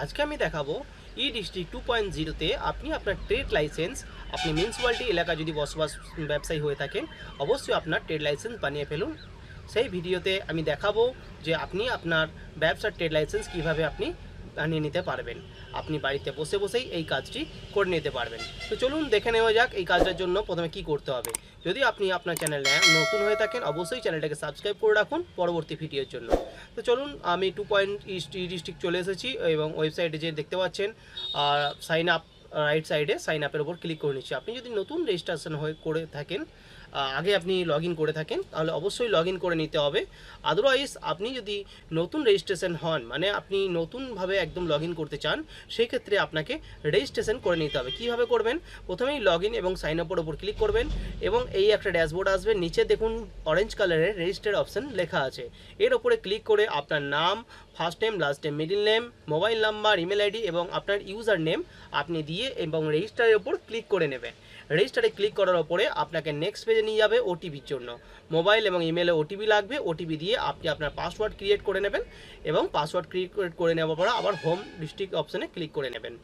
আজকে আমি দেখাবো ই ডিস্ট্রিক্ট টু পয়েন্ট জিরোতে আপনি আপনার ট্রেড লাইসেন্স আপনি মিউনিসিপ্যালিটি এলাকা যদি বসবাস, ব্যবসায়ী হয়ে থাকেন, অবশ্যই আপনার ট্রেড লাইসেন্স বানিয়ে ফেলুন। সেই ভিডিওতে আমি দেখাবো যে আপনি আপনার ব্যবসার ট্রেড লাইসেন্স কীভাবে আপনি বানিয়ে নিতে পারবেন। আপনি বাড়িতে বসে বসেই এই কাজটি করে নিতে পারবেন। তো চলুন দেখে নেওয়া যাক এই কাজটার জন্য প্রথমে কি করতে হবে। যদি আপনি আপনার চ্যানেলে নতুন হয়ে থাকেন, অবশ্যই চ্যানেলটাকে সাবস্ক্রাইব করে রাখুন পরবর্তী ভিডিওর জন্য। তো চলুন, আমি টু পয়েন্ট ডিস্ট্রিক্ট চলে এসেছি এবং ওয়েবসাইটে যে দেখতে পাচ্ছেন সাইন আপ রাইট সাইডে সাইন আপের ওপর ক্লিক করে নিচ্ছি। আপনি যদি নতুন রেজিস্ট্রেশন হয়ে করে থাকেন আগে আপনি লগ করে থাকেন, তাহলে অবশ্যই লগ করে নিতে হবে। আদারওয়াইজ আপনি যদি নতুন রেজিস্ট্রেশন হন মানে আপনি নতুনভাবে একদম লগ করতে চান সেই ক্ষেত্রে আপনাকে রেজিস্ট্রেশন করে নিতে হবে। কীভাবে করবেন? প্রথমেই লগ এবং সাইন আপের ওপর ক্লিক করবেন এবং এই একটা ড্যাশবোর্ড আসবে। নিচে দেখুন অরেঞ্জ কালারের রেজিস্টার অপশন লেখা আছে। এর ওপরে ক্লিক করে আপনার নাম first name last name middle name mobile number email ID এবং আপনার ইউজার নেম আপনি দিয়ে এবং রেজিস্টারের ওপর ক্লিক করে নেবেন। রেজিস্টারে ক্লিক করার ওপরে আপনাকে নেক্সট পেজে নিয়ে যাবে ওটিপির জন্য। মোবাইল এবং ইমেলে ওটিপি লাগবে ওটিপি দিয়ে আপনি আপনার পাসওয়ার্ড ক্রিয়েট করে নেবেন এবং পাসওয়ার্ড ক্রিয়েট করে নেওয়ার পরে আবার হোম ডিস্ট্রিক্ট অপশানে ক্লিক করে নেবেন।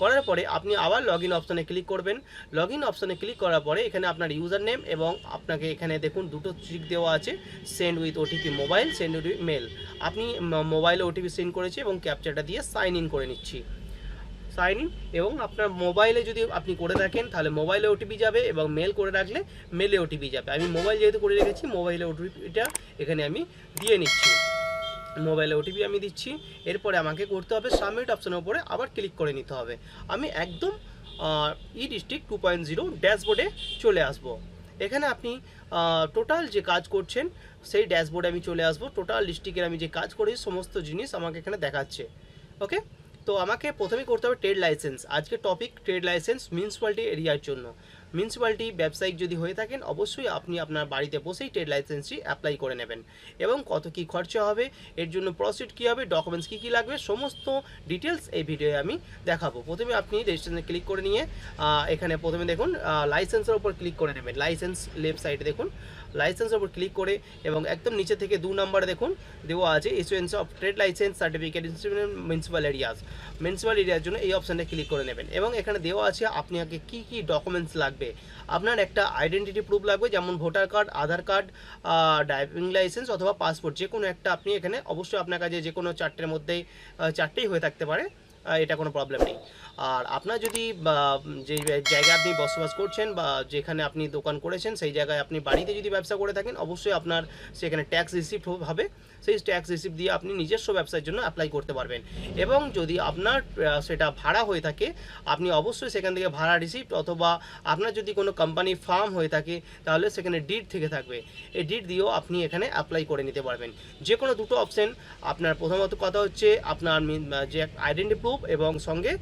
করার পরে আপনি আবার লগ ইন অপশানে ক্লিক করবেন। লগ ইন অপশানে ক্লিক করার পরে এখানে আপনার ইউজার নেম এবং আপনাকে এখানে দেখুন দুটো ট্রিক দেওয়া আছে send with OTP mobile send with mail আপনি মোবাইলে ওটিপি সেন্ড করেছি এবং ক্যাপচারটা দিয়ে সাইন ইন করে নিচ্ছি। সাইন ইন এবং আপনার মোবাইলে যদি আপনি করে থাকেন তাহলে মোবাইলে ওটিপি যাবে এবং মেল করে রাখলে মেলে ওটিপি যাবে। আমি মোবাইল যেহেতু করে রেখেছি মোবাইলে ওটিপিটা এখানে আমি দিয়ে নিচ্ছি। মোবাইলে ওটিপি আমি দিচ্ছি। এরপরে আমাকে করতে হবে সাবমিট অপশনের উপরে আবার ক্লিক করে নিতে হবে। আমি একদম e district two point zero ড্যাশবোর্ডে চলে আসব। এখানে আপনি টোটাল যে কাজ করছেন সেই ড্যাশবোর্ডে আমি চলে আসব। টোটাল ডিস্ট্রিক্টের আমি যে কাজ করি সমস্ত জিনিস আমাকে এখানে দেখাচ্ছে। ওকে তো আমাকে প্রথমেই করতে হবে ট্রেড লাইসেন্স আজকে টপিক ট্রেড লাইসেন্স মিউনিসিপ্যালিটি এরিয়ার জন্য। মিউনিসিপ্যালিটি ব্যবসায়িক যদি হয়ে থাকেন, অবশ্যই আপনি আপনার বাড়িতে বসেই ট্রেড লাইসেন্সটি অ্যাপ্লাই করে নেবেন। এবং কত কি খরচা হবে, এর জন্য প্রসিড কী হবে ডকুমেন্টস কী কী লাগবে, সমস্ত ডিটেলস এই ভিডিওয়ে আমি দেখাবো। প্রথমে আপনি রেজিস্ট্রেশনে ক্লিক করে নিয়ে এখানে প্রথমে দেখুন লাইসেন্সের ওপর ক্লিক করে নেবেন। লাইসেন্স লেফট সাইডে দেখুন। লাইসেন্সের ওপর ক্লিক করে এবং একদম নিচে থেকে দু নম্বরে দেখুন, দেওয়া আছে issuance of trade licence certificate municipal areas municipal এরিয়ার জন্য এই অপশানটা ক্লিক করে নেবেন। এবং এখানে দেওয়া আছে, আপনাকে কী কী ডকুমেন্টস লাগবে আপনার একটা আইডেন্টিটি প্রুফ লাগবে, যেমন voter card Aadhaar card driving licence অথবা পাসপোর্ট যে কোনো একটা আপনি এখানে অবশ্যই আপনার কাছে যে কোনো চারটের মধ্যেই চারটেই হয়ে থাকতে পারে এটা কোনো প্রবলেম নেই। আর আপনার যদি যে জায়গায় আপনি বসবাস করছেন বা যেখানে আপনি দোকান করেছেন, সেই জায়গায় আপনি বাড়িতে যদি ব্যবসা করে থাকেন, অবশ্যই আপনার সেখানে ট্যাক্স রিসিপ্ট হবে। সেই ট্যাক্স রিসিপ্ট দিয়ে আপনি নিজস্ব ব্যবসার জন্য অ্যাপ্লাই করতে পারবেন। এবং যদি আপনার সেটা ভাড়া হয়ে থাকে, আপনি অবশ্যই সেখান থেকে ভাড়া রিসিপ্ট অথবা আপনার যদি কোনো কোম্পানি ফার্ম হয়ে থাকে, তাহলে সেখানে ডিড থেকে থাকবে। এই ডিড দিয়েও আপনি এখানে অ্যাপ্লাই করে নিতে পারবেন। যে কোনো দুটো অপশন আপনার প্রথমত কথা হচ্ছে, আপনার যে আইডেন্টি প্রুফ এবং সঙ্গে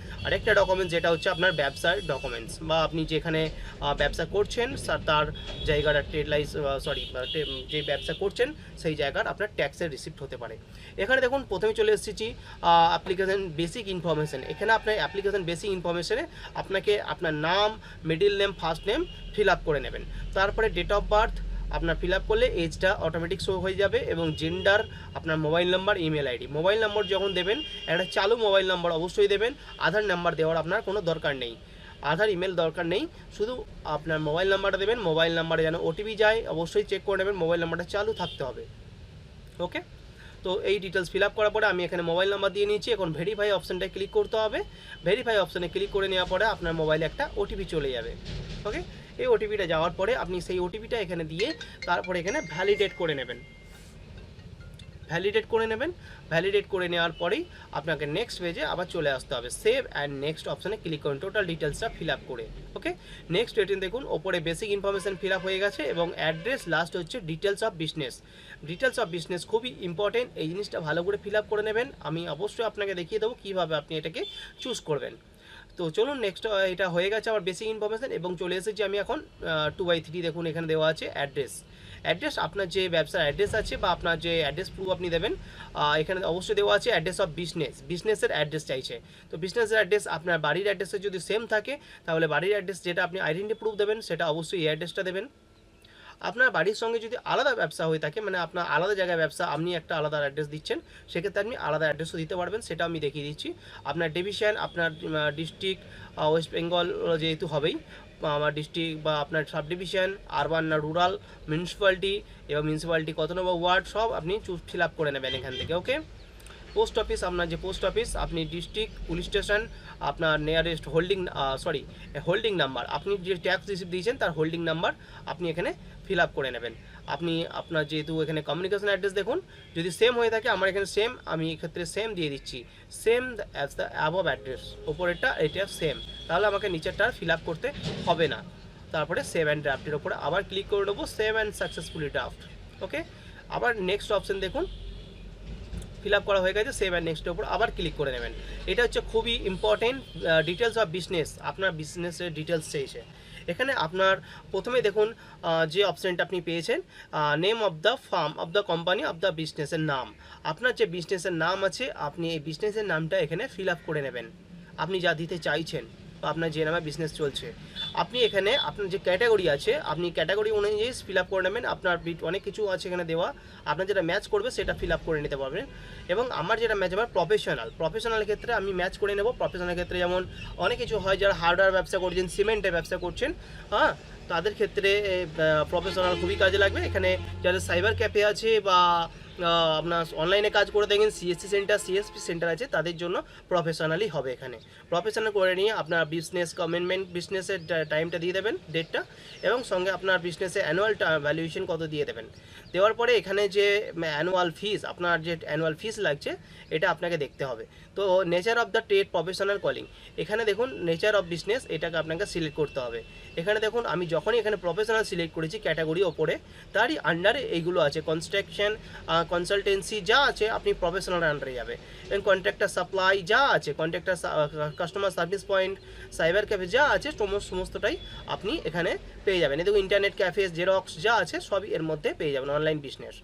আরেকটা ডকুমেন্টস যেটা হচ্ছে আপনার ব্যবসার ডকুমেন্টস বা আপনি যেখানে ব্যবসা করছেন তার জায়গার ট্রেড লাইস সরি যে ব্যবসা করছেন, সেই জায়গার আপনার ট্যাক্সের রিসিপ্ট হতে পারে। এখানে দেখুন, প্রথমে চলে এসেছি অ্যাপ্লিকেশন বেসিক ইনফরমেশন এখানে আপনার অ্যাপ্লিকেশন বেসিক ইনফরমেশনে আপনাকে আপনার নাম middle name first name fill up করে নেবেন। তারপরে ডেট অফ বার্থ আপনার ফিল করলে এজটা অটোমেটিক শো হয়ে যাবে এবং জেন্ডার আপনার mobile number email ID mobile number যখন দেবেন, একটা চালু মোবাইল নাম্বার অবশ্যই দেবেন। আধার নাম্বার দেওয়ার আপনার কোনো দরকার নেই। আধার ইমেল দরকার নেই। শুধু আপনার মোবাইল নাম্বারটা দেবেন মোবাইল নাম্বারে যেন ওটিপি যায়, অবশ্যই চেক করে নেবেন মোবাইল নাম্বারটা চালু থাকতে হবে। ওকে তো এই ডিটেলস ফিল করার পরে আমি এখানে মোবাইল নাম্বার দিয়ে নিয়েছি। এখন ভেরিফাই অপশানটায় ক্লিক করতে হবে। ভেরিফাই অপশানে ক্লিক করে নেওয়ার পরে আপনার মোবাইলে একটা ওটিপি চলে যাবে। ওকে এই ওটিপিটা যাওয়ার পরে আপনি সেই ওটিপিটা এখানে দিয়ে তারপরে এখানে ভ্যালিডেট করে নেবেন। ভ্যালিডেট করে নেবেন। ভ্যালিডেট করে নেওয়ার পরেই আপনাকে নেক্সট পেজে আবার চলে আসতে হবে। সেভ অ্যান্ড নেক্সট অপশানে ক্লিক করুন। টোটাল ডিটেলসটা ফিল আপ করে। ওকে নেক্সট রেটিং দেখুন, ওপরে বেসিক ইনফরমেশন ফিল আপ হয়ে গেছে এবং অ্যাড্রেস লাস্ট হচ্ছে details of business details of business খুবই ইম্পর্টেন্ট এই জিনিসটা ভালো করে ফিল আপ করে নেবেন। আমি অবশ্যই আপনাকে দেখিয়ে দেবো কীভাবে আপনি এটাকে চুজ করবেন। তো চলুন নেক্সট এটা হয়ে গেছে আমার বেসিক ইনফরমেশান এবং চলে এসেছি আমি এখন টু বাই থ্রি দেখুন এখানে দেওয়া আছে অ্যাড্রেস অ্যাড্রেস আপনার যে ব্যবসার অ্যাড্রেস আছে বা আপনার যে অ্যাড্রেস প্রুফ আপনি দেবেন এখানে অবশ্যই দেওয়া আছে অ্যাড্রেস অফ বিজনেস বিজনেসের অ্যাড্রেস চাইছে। তো বিজনেসের অ্যাড্রেস আপনার বাড়ির অ্যাড্রেসে যদি সেম থাকে, তাহলে বাড়ির অ্যাড্রেস যেটা আপনি আইডেন্টি প্রুফ দেবেন, সেটা অবশ্যই এই অ্যাড্রেসটা দেবেন। আপনার বাড়ির সঙ্গে যদি আলাদা ব্যবসা হয়ে থাকে মানে আপনার আলাদা জায়গায় ব্যবসা, আপনি একটা আলাদা অ্যাড্রেস দিচ্ছেন, সেক্ষেত্রে আপনি আলাদা অ্যাড্রেসও দিতে পারবেন সেটা আমি দেখিয়ে দিচ্ছি। আপনার ডিভিশন আপনার ডিস্ট্রিক্ট ওয়েস্ট বেঙ্গল যেহেতু হবেই আমার ডিস্ট্রিক্ট বা আপনার সাব ডিভিশন আরবান না রুরাল মিউনিসিপ্যালিটি এবং মিউনিসিপ্যালিটি কত নম্বর ওয়ার্ড সব আপনি চুজ ফিল আপ করে নেবেন এখান থেকে ওকে পোস্ট অফিস, আপনার যে পোস্ট অফিস, আপনি ডিস্ট্রিক্ট, পুলিশ স্টেশন, আপনার nearest holding sorry holding number আপনি যে ট্যাক্স রিসিভ দিয়েছেন, তার হোল্ডিং নাম্বার আপনি এখানে ফিল আপ করে নেবেন। আপনি আপনার যেহেতু এখানে কমিউনিকেশন অ্যাড্রেস দেখুন, যদি সেম হয়ে থাকে, আমার এখানে সেম আমি এক্ষেত্রে সেম দিয়ে দিচ্ছি। Same as the above address ওপরেরটা এটা সেম তাহলে আমাকে নিচেরটা ফিল আপ করতে হবে না। তারপরে সেভ অ্যান্ড ড্রাফটের ওপরে আবার ক্লিক করে নেব save and successfully draft okay আবার নেক্সট অপশন দেখুন ফিল আপ করা হয়ে গেছে সেভ অ্যান্ড নেক্সটের উপর আবার ক্লিক করে নেবেন। এটা হচ্ছে খুবই ইম্পর্টেন্ট ডিটেলস অফ বিজনেস আপনার বিজনেসের ডিটেলস চেয়েছে এখানে আপনার প্রথমে দেখুন যে অপশানটা আপনি পেয়েছেন name of the firm of the company of the বিজনেসের নাম। আপনার যে বিজনেসের নাম আছে, আপনি এই বিজনেসের নামটা এখানে ফিল আপ করে নেবেন। আপনি যা দিতে চাইছেন, বা আপনার যে নামে বিজনেস চলছে। আপনি এখানে আপনার যে ক্যাটাগরি আছে, আপনি ক্যাটাগরি অনুযায়ী ফিল আপ করে নেবেন। আপনার bit অনেক কিছু আছে এখানে দেওয়া। আপনার যেটা ম্যাচ করবে সেটা ফিল আপ করে নিতে পারবেন। এবং আমার যেটা ম্যাচ আমার প্রফেশনাল প্রফেশনাল ক্ষেত্রে আমি ম্যাচ করে নেব। প্রফেশনাল ক্ষেত্রে যেমন অনেক কিছু হয়, যারা হার্ডওয়্যার ব্যবসা করছেন সিমেন্টের ব্যবসা করছেন হ্যাঁ? তাদের ক্ষেত্রে প্রফেশনাল খুবই কাজে লাগবে। এখানে যাদের সাইবার ক্যাফে আছে বা আপনার অনলাইনে কাজ করে দেখেন সিএসসি সেন্টার সিএসপি সেন্টার আছে, তাদের জন্য প্রফেশনালি হবে এখানে। প্রফেশনাল করে নিয়ে আপনার বিজনেস কমেন্টমেন্ট বিজনেসের টাইমটা দিয়ে দেবেন ডেটটা এবং সঙ্গে আপনার বিজনেসে অ্যানুয়াল ভ্যালুয়েশন কত দিয়ে দেবেন। দেওয়ার পরে এখানে যে অ্যানুয়াল ফিস আপনার যে অ্যানুয়াল ফিস লাগছে, এটা আপনাকে দেখতে হবে। তো nature of the trade professional calling এখানে দেখুন নেচার অফ বিজনেস এটাকে আপনাকে সিলেক্ট করতে হবে। এখানে দেখুন, আমি যখনই এখানে প্রফেশনাল সিলেক্ট করেছি ক্যাটাগরি ওপরে, তারই আন্ডারে এইগুলো আছে। কনস্ট্রাকশন কনসালটেন্সি যা আছে, আপনি প্রফেশনাল আন্ডারে যাবে। এবং কন্ট্রাক্টার সাপ্লাই যা আছে contractor customer service point cyber cafe যা আছে সমস্ত সমস্তটাই আপনি এখানে পেয়ে যাবেন। এই দেখুন ইন্টারনেট ক্যাফে জেরক্স যা আছে, সবই এর মধ্যে পেয়ে যাবেন অনলাইন বিজনেস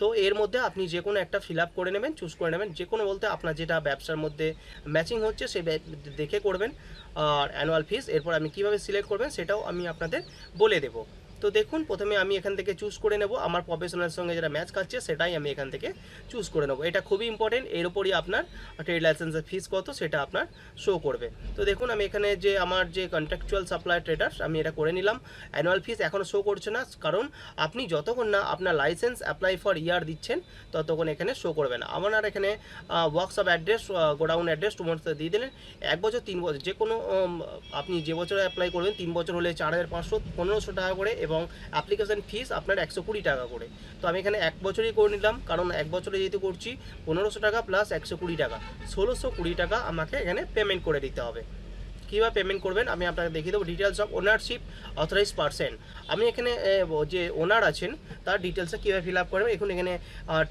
তো এর মধ্যে আপনি যে কোনো একটা ফিল করে নেবেন চুজ করে নেবেন, যে কোনো বলতে আপনার যেটা ব্যবসার মধ্যে ম্যাচিং হচ্ছে সে দেখে করবেন। আর অ্যানুয়াল ফিস এরপর আমি কীভাবে সিলেক্ট করবেন সেটাও আমি আপনাদের বলে দেবো। তো দেখুন, প্রথমে আমি এখান থেকে চুজ করে নেব। আমার প্রফেশনালের সঙ্গে যেটা ম্যাচ খাচ্ছে সেটাই আমি এখান থেকে চুজ করে নেব। এটা খুবই ইম্পর্টেন্ট এর উপরই আপনার ট্রেড লাইসেন্সের ফিস কত, সেটা আপনার শো করবে। তো দেখুন, আমি এখানে যে আমার যে কন্ট্রাকচুয়াল সাপ্লাই ট্রেডার্স আমি এটা করে নিলাম। অ্যানুয়াল ফিস এখনও শো করছে না, কারণ আপনি যতক্ষণ না আপনার লাইসেন্স অ্যাপ্লাই ফর ইয়ার দিচ্ছেন, ততক্ষণ এখানে শো করবে না। আমার এখানে ওয়ার্কশপ অ্যাড্রেস গোডাউন অ্যাড্রেস সমস্ত দিয়ে দিলেন। এক বছর, তিন বছর, যে কোনো আপনি যে বছরে অ্যাপ্লাই করবেন, তিন বছর হলে চার হাজার পাঁচশো, পনেরোশো টাকা করে, এবং অ্যাপ্লিকেশন ফিস আপনার একশো কুড়ি টাকা করে। তো আমি এখানে এক বছরই করে নিলাম, কারণ এক বছরে যেহেতু করছি, পনেরোশো টাকা প্লাস একশো কুড়ি টাকা। ষোলোশো কুড়ি টাকা আমাকে এখানে পেমেন্ট করে দিতে হবে। কীভাবে পেমেন্ট করবেন আমি আপনাকে দেখিয়ে দেবো details of ownership authorise person আমি এখানে যে ওনার আছেন, তার ডিটেলসটা কীভাবে ফিল আপ করবেন? এখন এখানে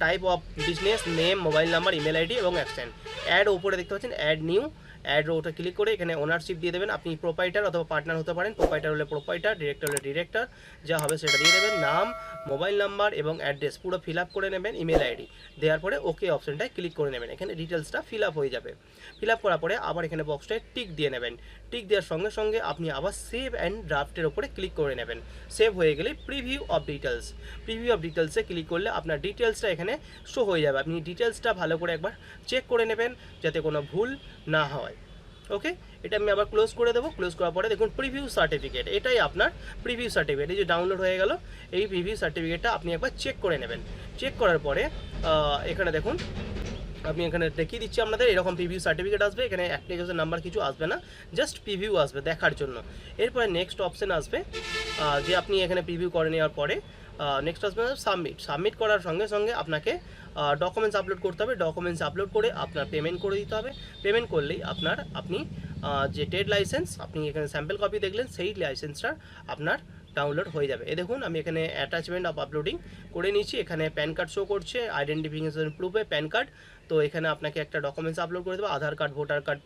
type of business name mobile number email ID এবং অ্যাকশন অ্যাড ওপরে দেখতে পাচ্ছেন অ্যাড নিউ অ্যাড ওটা ক্লিক করে এখানে ওনারশিপ দিয়ে দেবেন। আপনি প্রোপাইটার অথবা পার্টনার হতে পারেন। প্রোপাইটার হলে প্রোপাইটার ডিরেক্টর হলে ডিরেক্টর যা হবে সেটা দিয়ে দেবেন। নাম মোবাইল নাম্বার এবং অ্যাড্রেস পুরো ফিল করে নেবেন ইমেল আইডি দেওয়ার পরে ওকে অপশনটায় ক্লিক করে নেবেন। এখানে ডিটেলসটা ফিল হয়ে যাবে। ফিল করার পরে আবার এখানে বক্সটায় টিক দিয়ে নেবেন। টিক দেওয়ার সঙ্গে সঙ্গে আপনি আবার সেভ অ্যান্ড ড্রাফটের ওপরে ক্লিক করে নেবেন। সেভ হয়ে গেলে preview of details preview of ডিটেলসে ক্লিক করলে আপনার ডিটেলসটা এখানে শো হয়ে যাবে। আপনি ডিটেলসটা ভালো করে একবার চেক করে নেবেন। যাতে কোনো ভুল না হয়। ওকে এটা আমি আবার ক্লোজ করে দেবো। ক্লোজ করার পরে দেখুন প্রিভিউ সার্টিফিকেট এটাই আপনার প্রিভিউ সার্টিফিকেট এই যে ডাউনলোড হয়ে গেল, এই প্রিভিউ সার্টিফিকেটটা আপনি একবার চেক করে নেবেন। চেক করার পরে এখানে দেখুন, আমি এখানে দেখিয়ে দিচ্ছি আপনাদের, এরকম প্রিভিউ সার্টিফিকেট আসবে। এখানে অ্যাপ্লিকেশন নাম্বার কিছু আসবে না জাস্ট প্রিভিউ আসবে দেখার জন্য। এরপরে নেক্সট অপশান আসবে যে আপনি এখানে প্রিভিউ করে নেওয়ার পরে নেক্সট আসবে সাবমিট সাবমিট করার সঙ্গে সঙ্গে আপনাকে ডকুমেন্টস আপলোড করতে হবে। ডকুমেন্টস আপলোড করে আপনার পেমেন্ট করে দিতে হবে। পেমেন্ট করলেই আপনার আপনি যে ট্রেড লাইসেন্স আপনি এখানে স্যাম্পল কপি দেখলেন, সেই লাইসেন্সটা আপনার ডাউনলোড হয়ে যাবে। এ দেখুন, আমি এখানে অ্যাটাচমেন্ট অফ আপলোডিং করে নিয়েছি। এখানে প্যান কার্ড শো করছে আইডেন্টিফিকেশন প্রুফে প্যান কার্ড তো এখানে আপনাকে একটা ডকুমেন্টস আপলোড করে দেবো, আধার কার্ড ভোটার কার্ড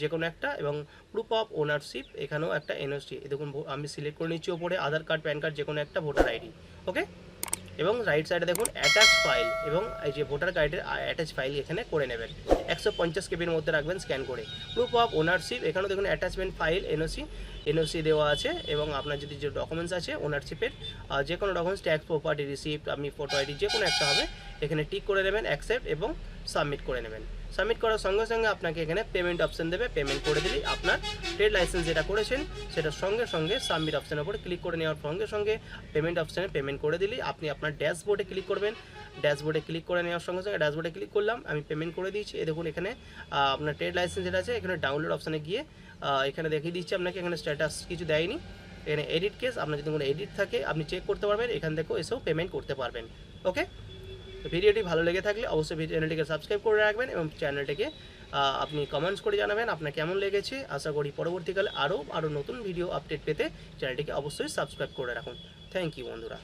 যে কোনো একটা এবং প্রুফ অফ ওনারশিপ এখানেও একটা এনওসি দেখুন, আমি সিলেক্ট করে নিচ্ছি ওপরে আধার কার্ড প্যান কার্ড যে কোনো একটা ভোটার আইডি ওকে এবং রাইট সাইডে দেখুন অ্যাটাচ ফাইল এবং এই যে ভোটার কার্ডের অ্যাটাচ ফাইল এখানে করে নেবেন। একশো পঞ্চাশ কেবির মধ্যে রাখবেন স্ক্যান করে। প্রুফ অফ ওনারশিপ এখানেও দেখুন অ্যাটাচমেন্ট ফাইল এনওসি এনওসি দেওয়া আছে এবং আপনার যদি যে ডকুমেন্টস আছে ওনারশিপের যে কোনো ডকুমেন্টস ট্যাক্স প্রপার্টি রিসিপ্ট আপনি ফটো আইডি যে কোনো একটা হবে, এখানে টিক করে নেবেন অ্যাকসেপ্ট এবং সাবমিট করে নেবেন। সাবমিট করার সঙ্গে সঙ্গে আপনাকে এখানে পেমেন্ট অপশন দেবে পেমেন্ট করে দিলেই আপনার ট্রেড লাইসেন্স যেটা করেছেন, সেটা সঙ্গে সঙ্গে সাবমিট অপশনের উপরে ক্লিক করে নেওয়ার সঙ্গে সঙ্গে পেমেন্ট অপশানে পেমেন্ট করে দিলেই আপনি আপনার ড্যাশবোর্ডে ক্লিক করবেন। ড্যাশবোর্ডে ক্লিক করে নেওয়ার সঙ্গে সঙ্গে ড্যাশবোর্ডে ক্লিক করলাম, আমি পেমেন্ট করে দিয়েছি। দেখুন এখানে আপনার ট্রেড লাইসেন্স যেটা আছে, এখানে ডাউনলোড অপশানে গিয়ে এখানে দেখিয়ে দিচ্ছি আপনাকে, এখানে স্ট্যাটাস কিছু দেয়নি। এখানে এডিট কেস আপনার যদি কোনো এডিট থাকে, আপনি চেক করতে পারবেন, এখান থেকেও এসেও পেমেন্ট করতে পারবেন ওকে ভিডিওটি ভালো লেগে থাকলে অবশ্যই চ্যানেলটিকে সাবস্ক্রাইব করে রাখবেন এবং চ্যানেলটিকে আপনি কমেন্টস করে জানাবেন আপনার কেমন লেগেছে। আশা করি পরবর্তীকালে আরও আরও নতুন ভিডিও আপডেট পেতে চ্যানেলটিকে অবশ্যই সাবস্ক্রাইব করে রাখুন। থ্যাংক ইউ বন্ধুরা।